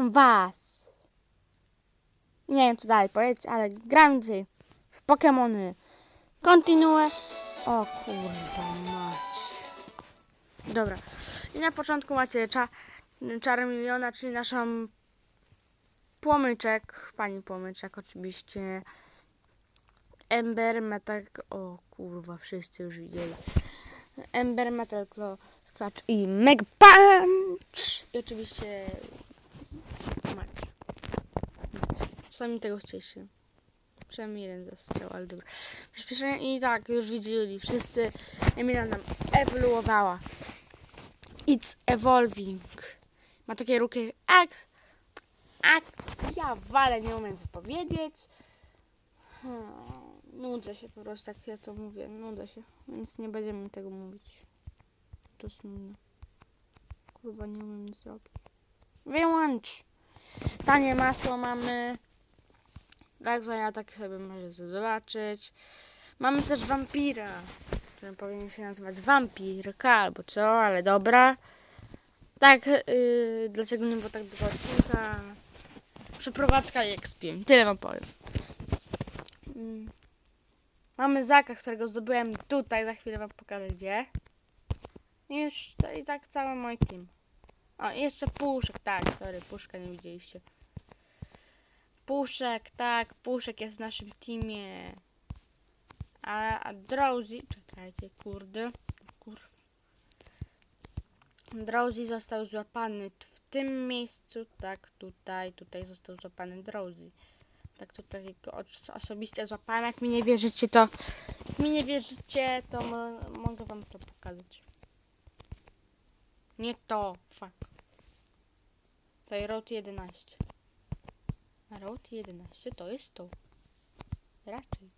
Witam was! Nie wiem co dalej powiedzieć, ale gram dzisiaj w Pokémony. Kontynuuję. O kurwa mać. Dobra. I na początku macie cza czar miliona, czyli naszą płomyczek. Pani płomyczek oczywiście. Ember Metal... O kurwa, wszyscy już widzieli. Ember Metal Claw, Scratch i Meg Punch! I oczywiście Mać. Sami tego chcieliście. Przynajmniej jeden zastrzał, ale dobra. Przyspieszenie i tak, już widzieli. Wszyscy Emilia nam ewoluowała. It's evolving. Ma takie ruchy ak, ak, ja wale nie umiem wypowiedzieć. Hmm, nudzę się po prostu, jak ja to mówię. Nudzę się, więc nie będziemy tego mówić. To nudne. Kurwa, nie umiem nic zrobić. Wyłącz! Tanie masło mamy. Także ja tak sobie może zobaczyć. Mamy też wampira, który powinien się nazywać wampirka albo co, ale dobra. Tak, yy, dlaczego nie było tak długo odcinka? Przeprowadzka i expię. Tyle wam powiem. Mm. Mamy Zaka, którego zdobyłem tutaj. Za chwilę wam pokażę gdzie. To i tak cały mój team. O, jeszcze Puszek, tak, sorry, Puszka nie widzieliście. Puszek, tak, Puszek jest w naszym teamie. A, a Drowsy, czekajcie, kurde, kurw. Drowsy został złapany w tym miejscu, tak, tutaj, tutaj został złapany Drowsy. Tak, tutaj go osobiście złapałem. Jak mi nie wierzycie, to mi nie wierzycie, to mo mogę wam to pokazać. Nie to, fuck. Jest Road 11. Road 11 to jest to. Raczej.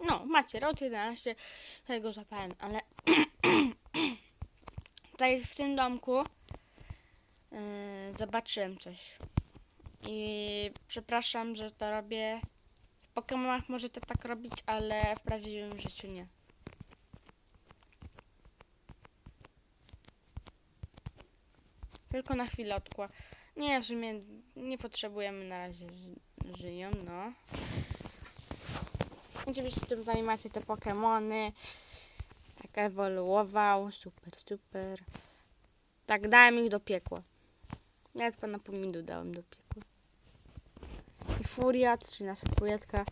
No, macie Road 11, tutaj go złapałem, ale tutaj w tym domku yy, zobaczyłem coś. I przepraszam, że to robię. W Pokemonach możecie tak robić, ale w prawdziwym życiu nie. Tylko na chwilę odkła. Nie, w sumie nie potrzebujemy na razie ży żyją, no. Oczywiście tutaj macie te Pokemony. Tak ewoluował. Super, super. Tak, dałem ich do piekła. Nawet pana pomidu dałem do piekła. I Furiat, czyli nasza furiatka,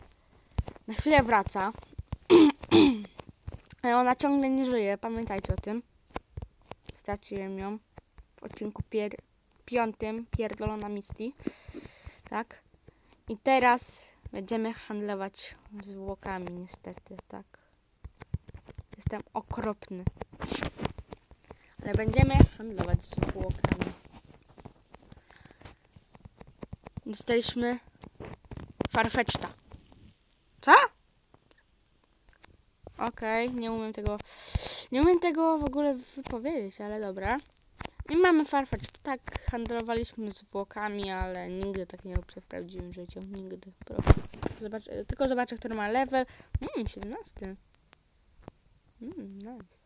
na chwilę wraca. Ale ona ciągle nie żyje, pamiętajcie o tym. Straciłem ją w odcinku pier piątym pierdolona Misty. Tak. I teraz będziemy handlować zwłokami niestety, tak. Jestem okropny. Ale będziemy handlować zwłokami. Dostaliśmy farfetchta. Co? Okej, nie umiem tego. Nie umiem tego w ogóle wypowiedzieć, ale dobra. I mamy Farfetch. Tak, handlowaliśmy zwłokami, ale nigdy tak nie robię w prawdziwym życiu. Nigdy. Proszę. Zobacz, tylko zobaczę, który ma level. Mmm, 17. Mmm, nice.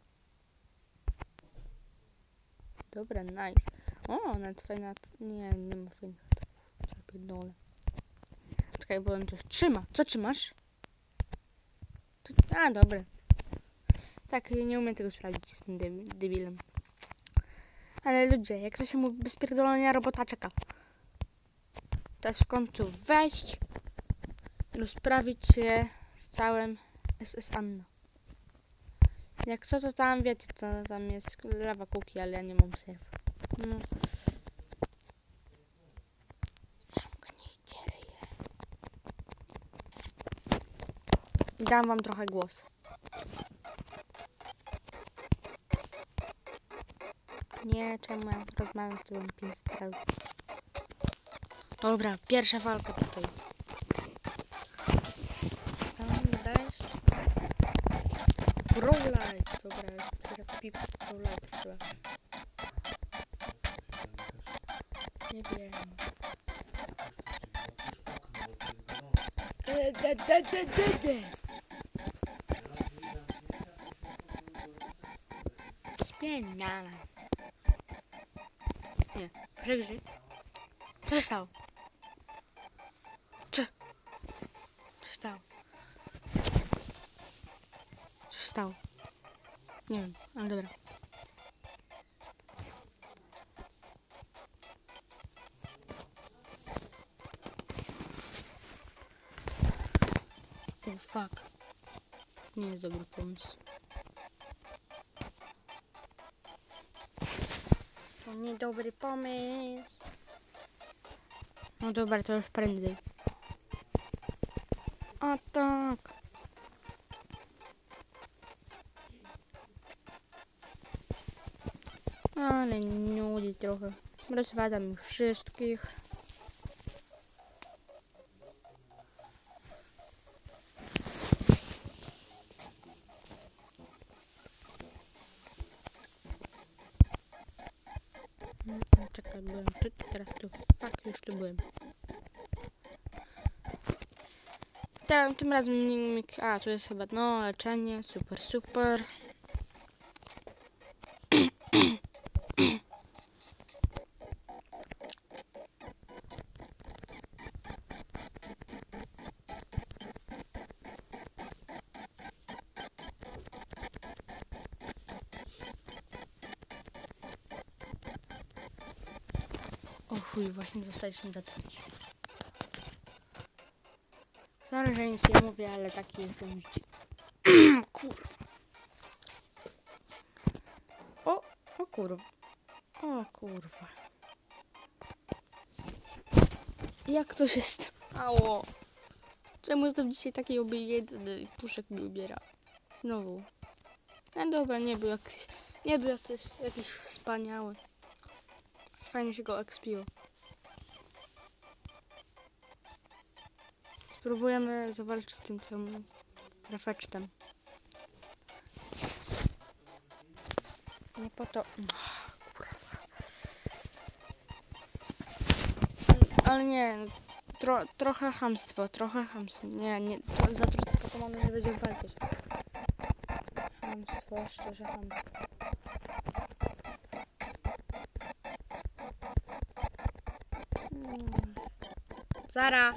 Dobra, nice. O, nawet fajna... Nie, nie ma fajnych. Zapierdolę. Czekaj, bo on coś trzyma. Co trzymasz? A, dobra. Tak, nie umiem tego sprawdzić. Jestem debil- debilem. Ale ludzie, jak to się mówi, bez pierdolenia robota czeka. Teraz w końcu wejść i rozprawić się z całym SS Anno. Jak co to tam wiecie, to tam jest lawa kuki, ale ja nie mam serw. No. Zamknijcie ryje. Dam wam trochę głos. Nie, czemu ja rozmawiam z tobą 500 razy. Dobra, pierwsza walka tutaj. Co mi dajesz? Growlite. Dobra, teraz pip Growlite chyba. Nie wiem. E, de, de, de, de, de. Spieniana. Nie, przegrzyj. Co stało? Co? Co stało? Co stało? Nie wiem, ale dobra. Oh fuck. Nie jest dobry pomysł. To niedobry pomysł. No dobra, to już prędzej. A tak. Ale nudzi trochę. Rozwadam ich wszystkich. Tym razem. A, tu jest chyba, no, leczenie. Super, super. Chuj, właśnie zostaliśmy zatruci. Że nic nie mówię, ale taki jestem życie. kurwa. O, o kurwa. O kurwa. Jak to się stało? Czemu jestem dzisiaj taki obojętny? Puszek mi ubiera. Znowu. No dobra, nie był jakiś, nie był jakiś, jakiś wspaniały. Fajnie się go ekspiło. Spróbujemy zawalczyć tym całym refecztem. Nie po to. Kurwa. Ale nie, tro, trochę hamstwo, trochę hamstwo. Nie, nie, to, za trudno Pokémony nie będziemy walczyć. Hamstwo, szczerze hamstwo. Mm. Zara!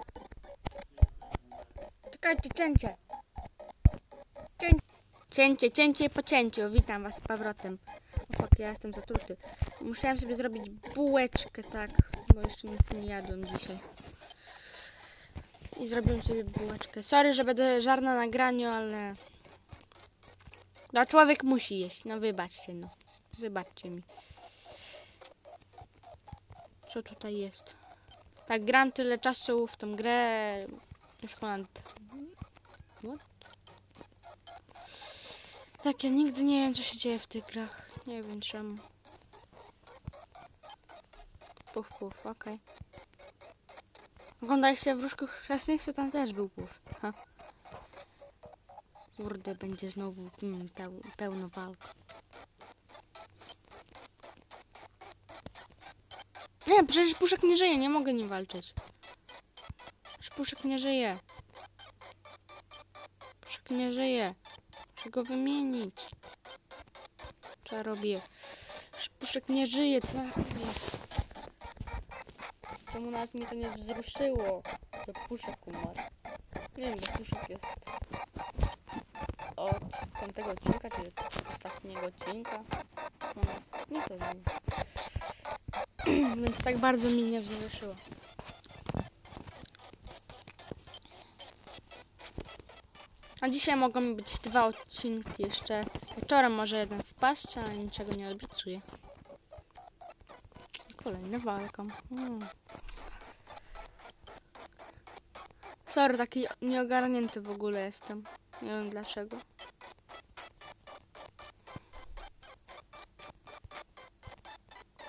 Czekajcie, cięcie! Cię... Cięcie, cięcie po cięciu. Witam was z powrotem. O fuck, ja jestem zatruty. Musiałem sobie zrobić bułeczkę, tak, bo jeszcze nic nie jadłem dzisiaj. I zrobiłem sobie bułeczkę. Sorry, że będę żar na nagraniu, ale... No człowiek musi jeść, no wybaczcie, no. Wybaczcie mi. Co tutaj jest? Tak, gram tyle czasu w tą grę. Już ponad. Tak, ja nigdy nie wiem, co się dzieje w tych grach. Nie wiem czemu. Puf, puf, okej. Oglądaliście Wróżków Chrzestnych? Tam też był puf. Ha. Kurde, będzie znowu mm, peł, pełno walk. Nie, przecież Puszek nie żyje, nie mogę nim walczyć. Puszek nie żyje. Nie żyje. Muszę go wymienić. Co ja robię? Puszek nie żyje, co ja? Czemu nawet mnie to nie wzruszyło, że Puszek umarł? Nie wiem, bo Puszek jest od piątego odcinka, czy ostatniego odcinka u nas. Nie to wiem. Więc tak bardzo mnie nie wzruszyło. A dzisiaj mogą być dwa odcinki jeszcze. Wieczorem może jeden wpaść, ale niczego nie obiecuję. Kolejna walka. Mm. Sorry, taki nieogarnięty w ogóle jestem. Nie wiem dlaczego.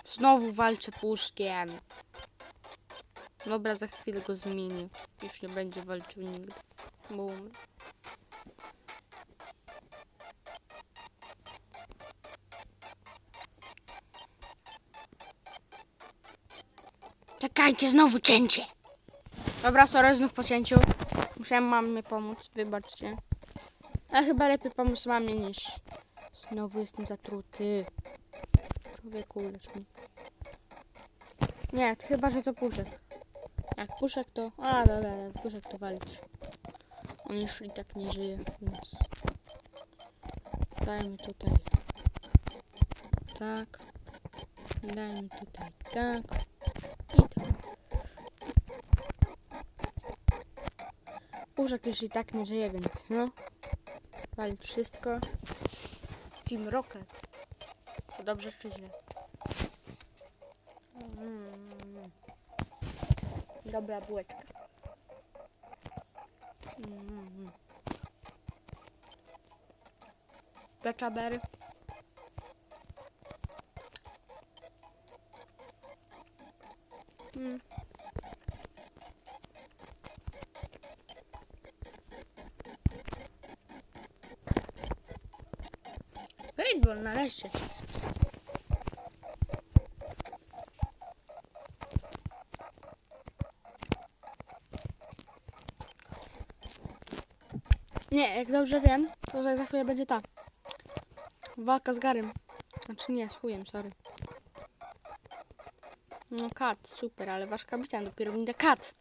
Znowu walczę puszkiem. Dobra, za chwilę go zmienię. Już nie będzie walczył nigdy. Bo umrę. Czekajcie, znowu cięcie. Dobra, sorry, znów po cięciu. Musiałem mamie pomóc, wybaczcie. Ale chyba lepiej pomóc mamie niż... Znowu jestem zatruty. Człowieku, lecz mi. Nie, chyba, że to puszek. Jak puszek to... A, dobra, puszek to walić. On już i tak nie żyje, więc... Dajmy tutaj. Tak. Dajmy tutaj tak. Puszek już i tak nie żyje, więc no. Walić wszystko. Team Rocket. To dobrze czy źle? Mm. Dobra bułeczka. Mm. Beczabery. Mm. Nareszcie. Nie, jak dobrze wiem, to za- chwilę będzie ta. Walka z Garym. Znaczy nie, z chujem, sorry. No kat, super, ale wasz kapitan dopiero będzie kat.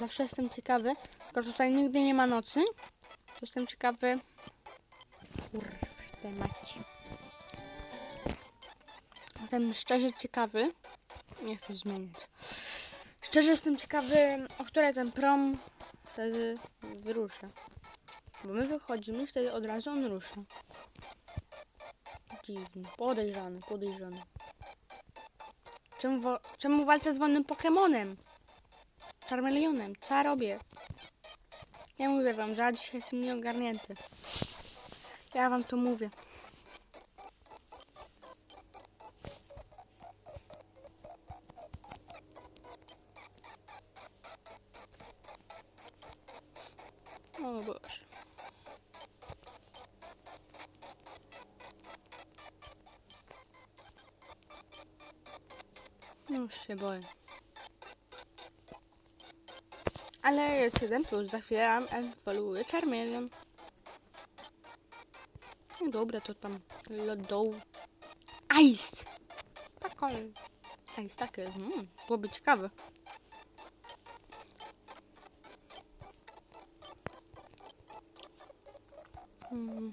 Zawsze jestem ciekawy, skoro tutaj nigdy nie ma nocy, jestem ciekawy... Kurde mać. Jestem szczerze ciekawy, nie chcę zmienić. Szczerze jestem ciekawy, o której ten prom wtedy wyrusza. Bo my wychodzimy, wtedy od razu on rusza. Dziwny. Podejrzany, podejrzany. Czemu, czemu walczę z wolnym Pokemonem? Charmelionem. Co ja robię? Ja mówię wam, że ja dzisiaj jestem nieogarnięty. Ja wam to mówię. O Boże. No Już się boję. Ale jest jeden plus, za chwilę ewoluuje Charmeleon. No dobra, to tam lodoł. Ice! Tak, ale... Ice, takie, mm, byłoby ciekawe. Mhm.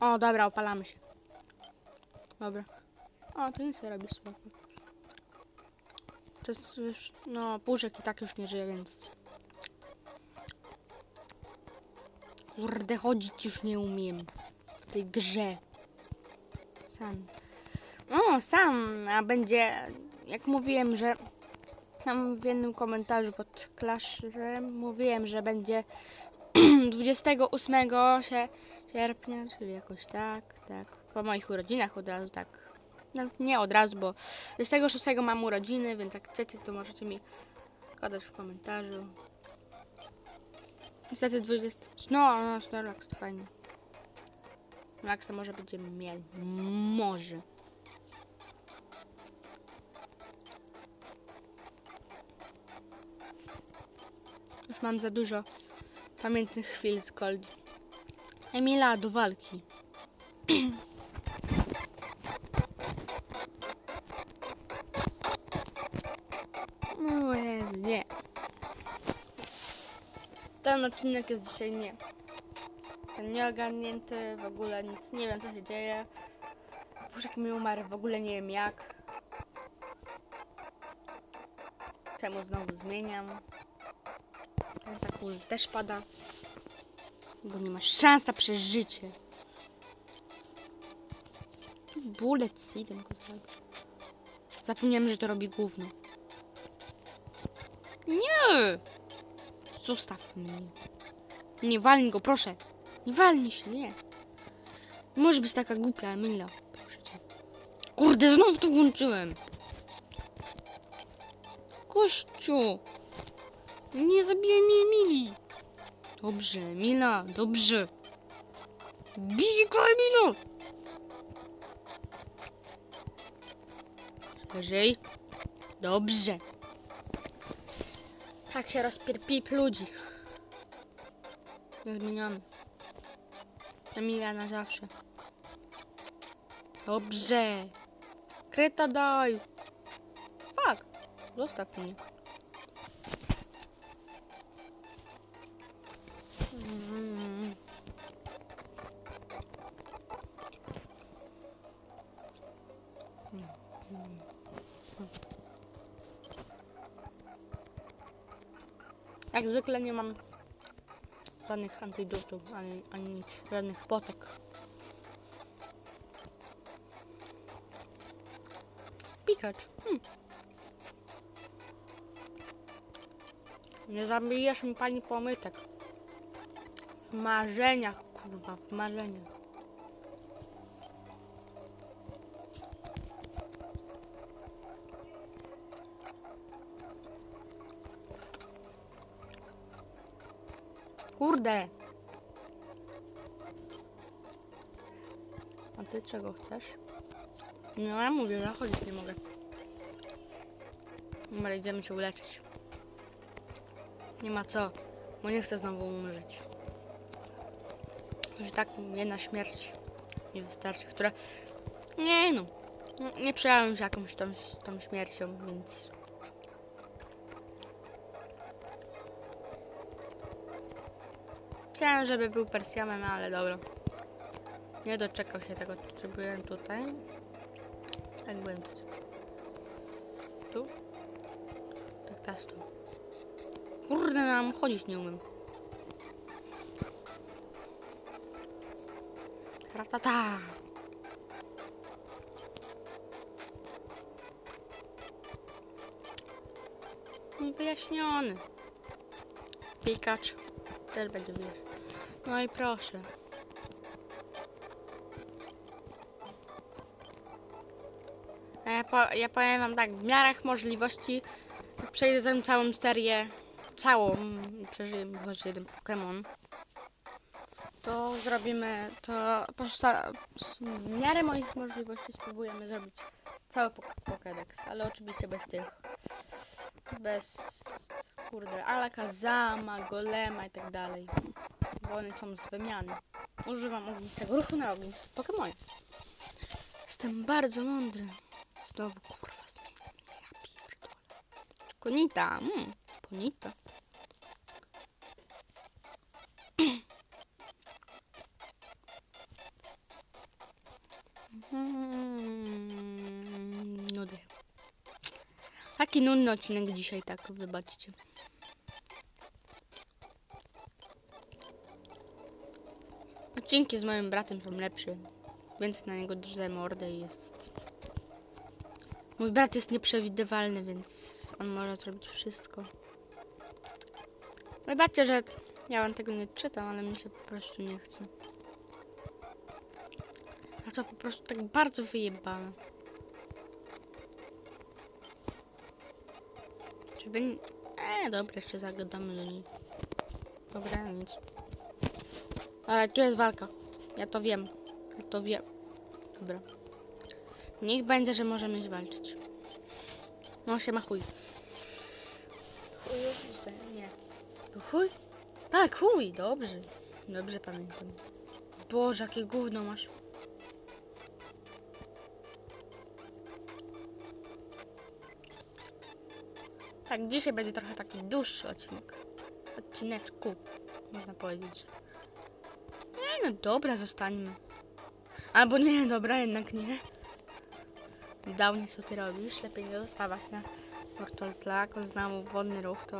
O, dobra, opalamy się. Dobra. O, to nie sobie robi spoko. To jest już, no, puszek i tak już nie żyje, więc... Kurde, chodzić już nie umiem w tej grze. Sam. No, sam, a będzie, jak mówiłem, że tam w jednym komentarzu pod Clashem mówiłem, że będzie 28 się, sierpnia, czyli jakoś tak, tak, po moich urodzinach od razu tak, no, nie od razu, bo 26 mam urodziny, więc jak chcecie, to możecie mi gadać w komentarzu. Niestety 20, no, no, Snorlax to fajnie. Maxa może będziemy mieli, może. Już mam za dużo pamiętnych chwil z Goldie. Emila do walki. Odcinek jest dzisiaj nie. Nieogarnięty, w ogóle nic, nie wiem co się dzieje. Puszek mi umarł, w ogóle nie wiem jak. Czemu znowu zmieniam. Ten tak też pada. Bo nie ma szans na przeżycie. Bullet seedem go zrobił. Zapomniałem, że to robi gówno. Nie! Zostaw mnie. Nie walnij go, proszę. Nie walnij się, nie. Nie może być taka głupia, Emila. Kurde, znowu to włączyłem. Kościół. Nie zabijaj mnie, Emili. Dobrze, Emila, dobrze. Bij go, Emilo. Wyżej. Dobrze. Tak się rozpierpip ludzi. Nie zmieniamy. Emilia na zawsze. Dobrze. Kryta daj. Fuck. Zostaw mnie. Mm. Jak zwykle nie mam żadnych antidotów, ani, ani nic, żadnych potek. Pikacz. Hmm. Nie zabijesz mi pani pomytek. W marzeniach, kurwa, w marzeniach. Kurde. A ty czego chcesz? No ja mówię, zachodzić nie mogę. Dobra, idziemy się uleczyć. Nie ma co, bo nie chcę znowu umrzeć. Że tak jedna śmierć nie wystarczy, która... Nie no, nie przejąłem się jakąś tą, tą śmiercią, więc... Chciałem, żeby był Persjanem, ale dobra. Nie doczekał się tego, co byłem tutaj. Tak byłem tutaj. Tu? Tak, teraz tu. Kurde, nam chodzić nie umiem. Ratata! Wyjaśniony. Pikacz. Też będzie wyjaśniony. No i proszę. Ja, po, ja powiem wam tak, w miarach możliwości przejdę tę całą serię, całą, przeżyję choć jeden Pokémon, to zrobimy, to posta- w miarę moich możliwości spróbujemy zrobić cały pok- Pokédex, ale oczywiście bez tych, bez, kurde, Alakazama, Golema i tak dalej, one są z wymiany. Używam ognistego ruchu na ognistych Pokémonie. Jestem bardzo mądry. Znowu kurwa zmieniam ja pierdolę. Konita, mm, ponita. Mm, nudy. Taki nudny odcinek dzisiaj, tak, wybaczcie. Odcinki z moim bratem są lepsze, więc na niego drżę mordę jest... Mój brat jest nieprzewidywalny, więc on może zrobić wszystko. Wybaczcie, że ja wam tego nie czytam, ale mi się po prostu nie chce. A to po prostu tak bardzo wyjebane. Czy wy... Eee, dobra, jeszcze zagadamy do niej. Dobra, nic. Ale tu jest walka. Ja to wiem. Ja to wiem. Dobra. Niech będzie, że możemy walczyć. No się ma chuj. Chuj, oczywiście, nie. To chuj? Tak, chuj, dobrze. Dobrze pamiętam. Boże, jakie gówno masz. Tak, dzisiaj będzie trochę taki dłuższy odcinek. Odcineczku, można powiedzieć. No, dobra, zostańmy. Albo nie, dobra, jednak nie. Downie, co ty robisz? Lepiej nie zostawać na Portal Plak, znowu wodny ruch, to...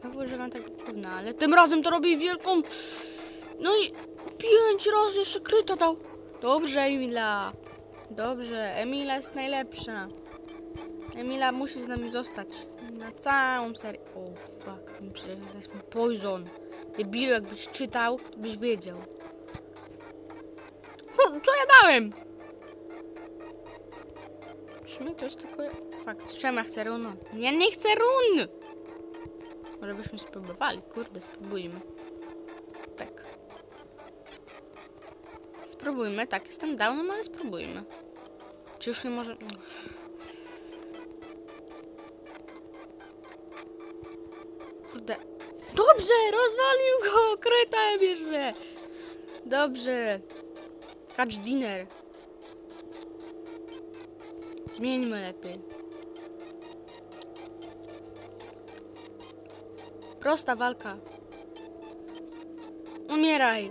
Znowu używam tego gówna, ale tym razem to robi wielką... No i pięć razy jeszcze kryto dał. Dobrze, Emila. Dobrze, Emila jest najlepsza. Emila musi z nami zostać. Na całą serię. O, fuck, my przecież jesteśmy poison. Debilu, jakbyś czytał, to byś wiedział. No, co ja dałem? Czy to jest tylko... Fakt, ja chcę runo? Ja nie chcę run! Może byśmy spróbowali, kurde, spróbujmy. Tak. Spróbujmy, tak, jestem downem, ale spróbujmy. Czy już nie może... Kurde. Dobrze, rozwalił go! Kryta bierze! Dobrze. Catch dinner. Zmieńmy lepiej. Prosta walka. Umieraj.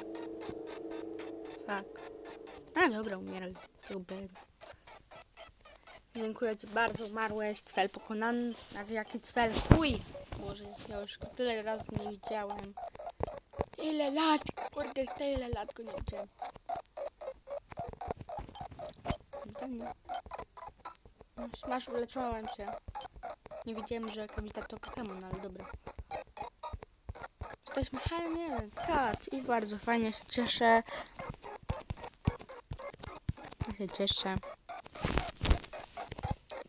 Tak. A dobra, umieraj. Super. Dziękuję Ci bardzo, umarłeś. Cwel pokonany. Znaczy jaki cwel? Chuj! Boże, ja już tyle razy nie widziałem. Tyle lat, kurde, tyle lat go nie widziałem. Nie. Masz, masz, uleczyłem się. Nie wiedziałem, że Kamita to Pokémon, ale dobra. Jesteśmy, ale nie wiem, kat i bardzo fajnie się cieszę. Ja się cieszę.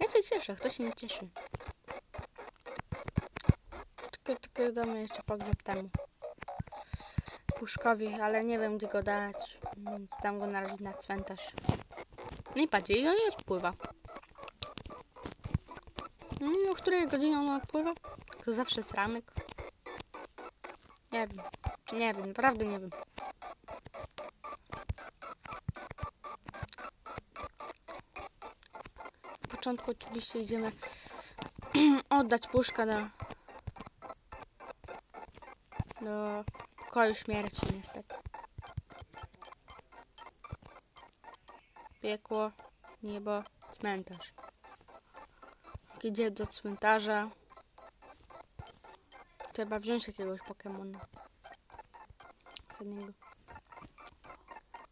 Ja się cieszę, kto się nie cieszy. Tylko, tylko damy jeszcze pogrzeb temu. Puszkowi, ale nie wiem gdzie go dać, więc dam go na na cmentarz. No i patrzcie, ile on odpływa. No o której godzinie on odpływa? To zawsze jest ranek. Nie wiem, nie wiem, naprawdę nie wiem. Na początku oczywiście idziemy oddać puszkę do, do pokoju śmierci niestety. Piekło, niebo, cmentarz. Idzie do cmentarza, trzeba wziąć jakiegoś Pokemona. Z niego.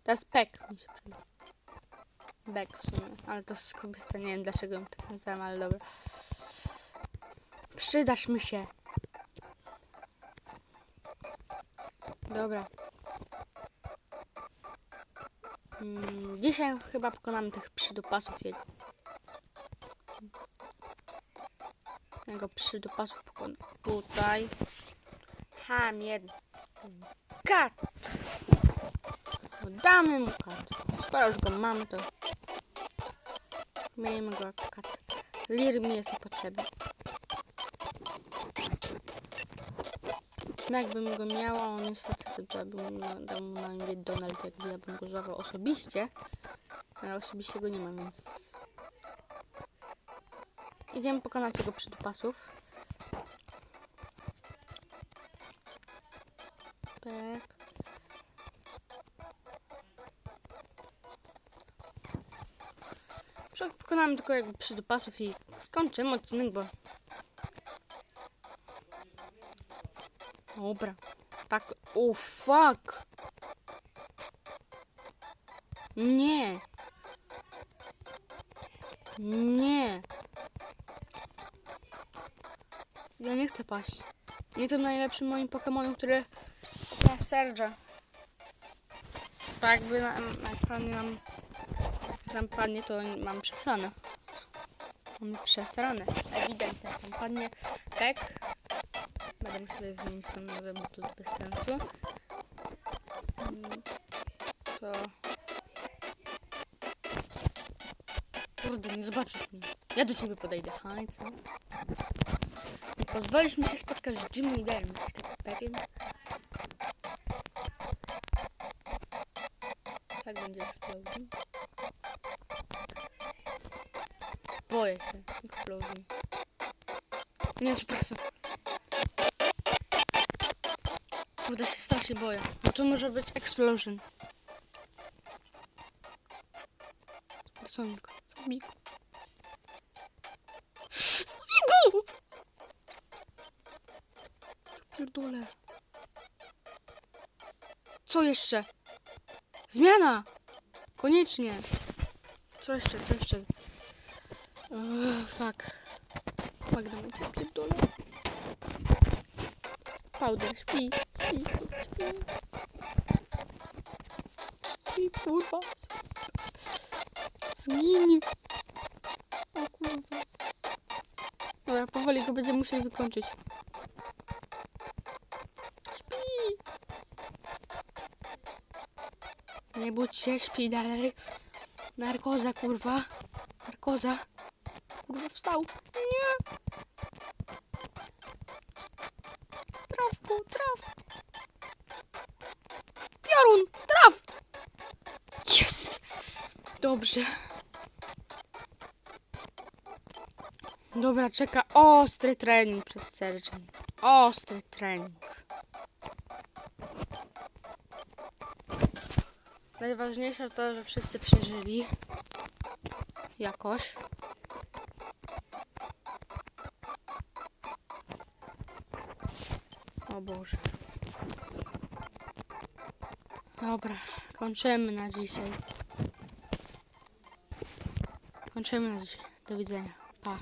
To jest Pek mi się przyda. Bek w sumie, ale to jest kobieta, nie wiem dlaczego ją tak nazywam, ale dobra. Przydasz mi się. Dobra. Mm, dzisiaj chyba pokonamy tych przydupasów jego. Jego przydupasów pokonam. Tutaj. Ham jeden. Kat. Damy mu kat. Skoro już go mamy, to miejmy go jako kat. Lir mi jest niepotrzebny. No jakbym go miała, on jest facetem, to ja bym mu dał mu na imię Donald, jakby ja bym go złapał osobiście. Ale osobiście go nie mam, więc... Idziemy pokonać jego przydupasów. Przed pokonamy tylko jakby przydupasów i skończymy odcinek, bo... Dobra. Tak. O, fuck! Nie. Nie. Ja nie chcę paść. Jestem najlepszym moim Pokemonem, który ma Serge. Tak jakby na, jak padnie nam, nam padnie, to mam przesrane. Mamy przesrane. Ewidentnie. Nam padnie tak. Musiał sobie zmienić tą nazwę, bo to jest bez sensu. Mm, To... Kurde, nie zobaczysz mnie. Ja do ciebie podejdę. Haj, co? Nie pozwolisz mi się spotkać z Jim Leaderem. Jesteś taki pewien? Tak będzie Explosion. Boję się Explosion. Nie, przepraszam. Się boję. No to może być Explosion. Słomik. Słomik. Słomiku! Pierdolę. Co jeszcze? Zmiana! Koniecznie. Co jeszcze, co jeszcze? Uff, fuck. Fuck, ja pierdolę. Powder, śpi, śpi, Śpi, kurwa. Zgiń. O kurwa. Dobra, powoli go będziemy musieli wykończyć. Śpi. Nie budź się, śpi dalej. Narkoza, kurwa. Narkoza. Kurwa, wstał. Nie. Traf go, traf. Piorun! Traf! Jest! Dobrze. Dobra, czeka ostry trening przez dzień. Ostry trening. Najważniejsze to, że wszyscy przeżyli. Jakoś. O Boże. Dobra, kończymy na dzisiaj. Kończymy na dzisiaj. Do widzenia. Pa.